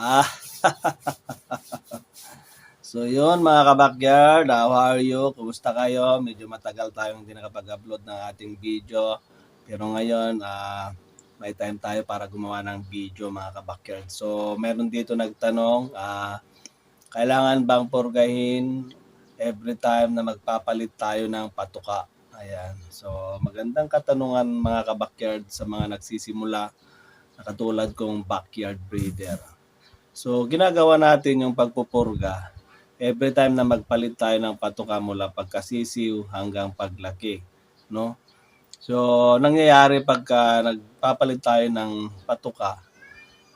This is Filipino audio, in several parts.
Ah. so yun mga kabakyard, how are you? Kumusta kayo? Medyo matagal tayong hindi nakapag-upload ng ating video. Pero ngayon, ah, may time tayo para gumawa ng video mga kabakyard. So meron dito nagtanong, ah, kailangan bang purgahin every time na magpapalit tayo ng patuka? Ayan. So magandang katanungan mga kabakyard sa mga nagsisimula na katulad kong backyard breeder. So, ginagawa natin yung pagpupurga every time na magpalit tayo ng patuka mula pagkasisiw hanggang paglaki, no? So, nangyayari pagka nagpapalit tayo ng patuka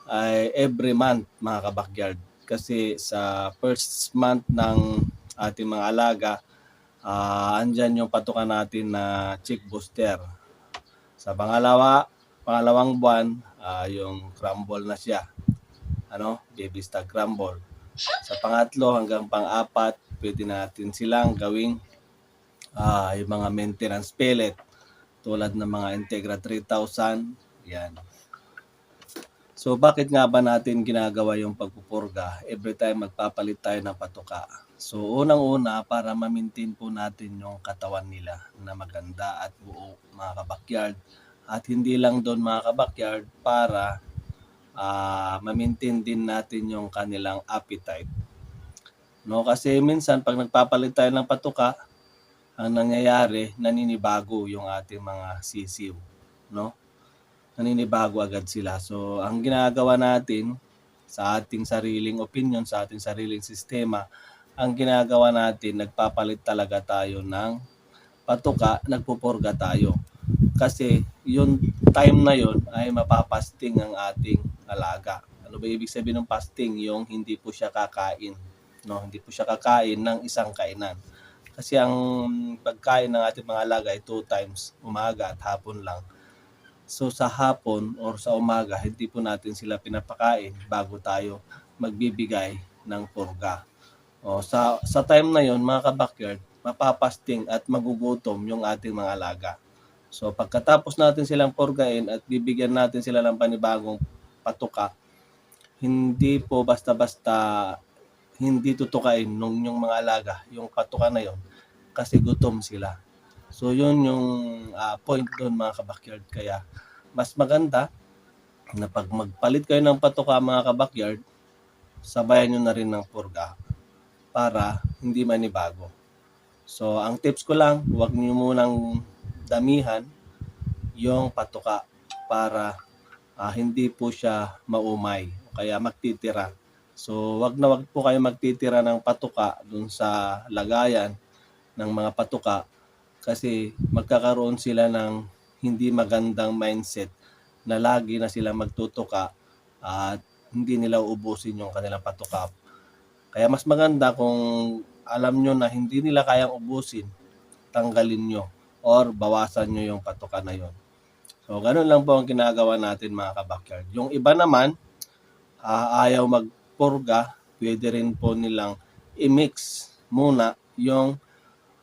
ay every month, mga kabakyard. Kasi sa first month ng ating mga alaga, ah andyan yung patuka natin na chick booster. Sa pangalawa, pangalawang buwan, ah, yung crumble na siya ano, baby stag crumble. Sa pangatlo hanggang pang-apat, pwede natin silang gawing ah, yung mga maintenance pellet tulad ng mga Integra 3000. Yan. So bakit nga ba natin ginagawa yung pagpupurga every time magpapalit tayo ng patuka? So unang-una para ma-maintain po natin yung katawan nila na maganda at buo mga kabakyard. At hindi lang doon mga kabakyard para ah ma-maintain din natin yung kanilang appetite. No, kasi minsan pag nagpapalit tayo ng patuka, ang nangyayari, naninibago yung ating mga sisiw, no? Naninibago agad sila. So, ang ginagawa natin sa ating sariling opinion, sa ating sariling sistema, ang ginagawa natin, nagpapalit talaga tayo ng patuka, nagpupurga tayo. Kasi yung time na yon ay mapapasting ang ating alaga. Ano ba ibig sabihin ng fasting? Yung hindi po siya kakain. No, hindi po siya kakain ng isang kainan. Kasi ang pagkain ng ating mga alaga ay two times, umaga at hapon lang. So sa hapon or sa umaga, hindi po natin sila pinapakain bago tayo magbibigay ng purga. O, sa, sa time na yon mga kabakyard, mapapasting at magugutom yung ating mga alaga. So pagkatapos natin silang purgain at bibigyan natin sila ng panibagong patuka, hindi po basta-basta hindi tutukain nung yung mga alaga, yung patuka na yon kasi gutom sila. So yun yung ah, point doon mga kabakyard. Kaya mas maganda na pag magpalit kayo ng patuka mga kabakyard, sabayan nyo na rin ng purga para hindi manibago. So ang tips ko lang, huwag nyo munang damihan yung patuka para ah, hindi po siya maumay kaya magtitira. So wag na wag po kayo magtitira ng patuka dun sa lagayan ng mga patuka kasi magkakaroon sila ng hindi magandang mindset na lagi na sila magtutuka at hindi nila uubusin yung kanilang patuka. Kaya mas maganda kung alam nyo na hindi nila kayang ubusin, tanggalin nyo or bawasan nyo yung patuka na yon. So, ganun lang po ang ginagawa natin mga kabakyard. Yung iba naman, ah, ayaw magpurga, pwede rin po nilang i-mix muna yung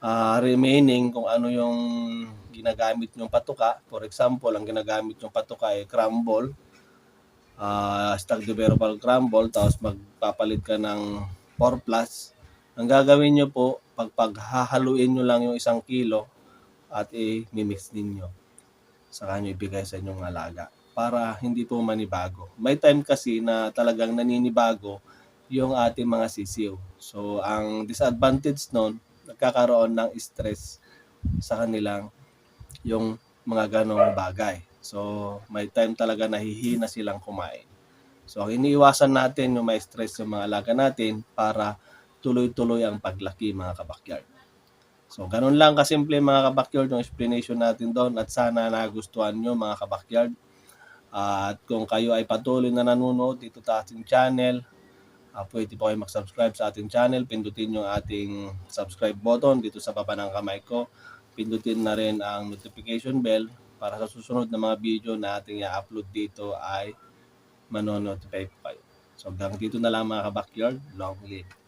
ah, remaining kung ano yung ginagamit yung patuka. For example, ang ginagamit yung patuka ay crumble, uh, stag developable crumble, tapos magpapalit ka ng 4 plus. Ang gagawin nyo po, pag paghahaluin nyo lang yung isang kilo at i-mix ninyo. Saka nyo ibigay sa inyong alaga para hindi po manibago. May time kasi na talagang naninibago yung ating mga sisiw. So, ang disadvantage nun, nagkakaroon ng stress sa kanilang yung mga ganong bagay. So, may time talaga nahihina silang kumain. So, ang iniiwasan natin yung may stress yung mga alaga natin para tuloy-tuloy ang paglaki mga kabakyard. So, ganun lang kasimple mga kabakyard yung explanation natin doon at sana nagustuhan nyo mga kabakyard. at kung kayo ay patuloy na nanonood dito sa ating channel, uh, pwede po kayo mag-subscribe sa ating channel. Pindutin yung ating subscribe button dito sa baba ng kamay ko. Pindutin na rin ang notification bell para sa susunod na mga video na ating i-upload dito ay manonotify po kayo. So hanggang dito na lang mga kabakyard. Long live.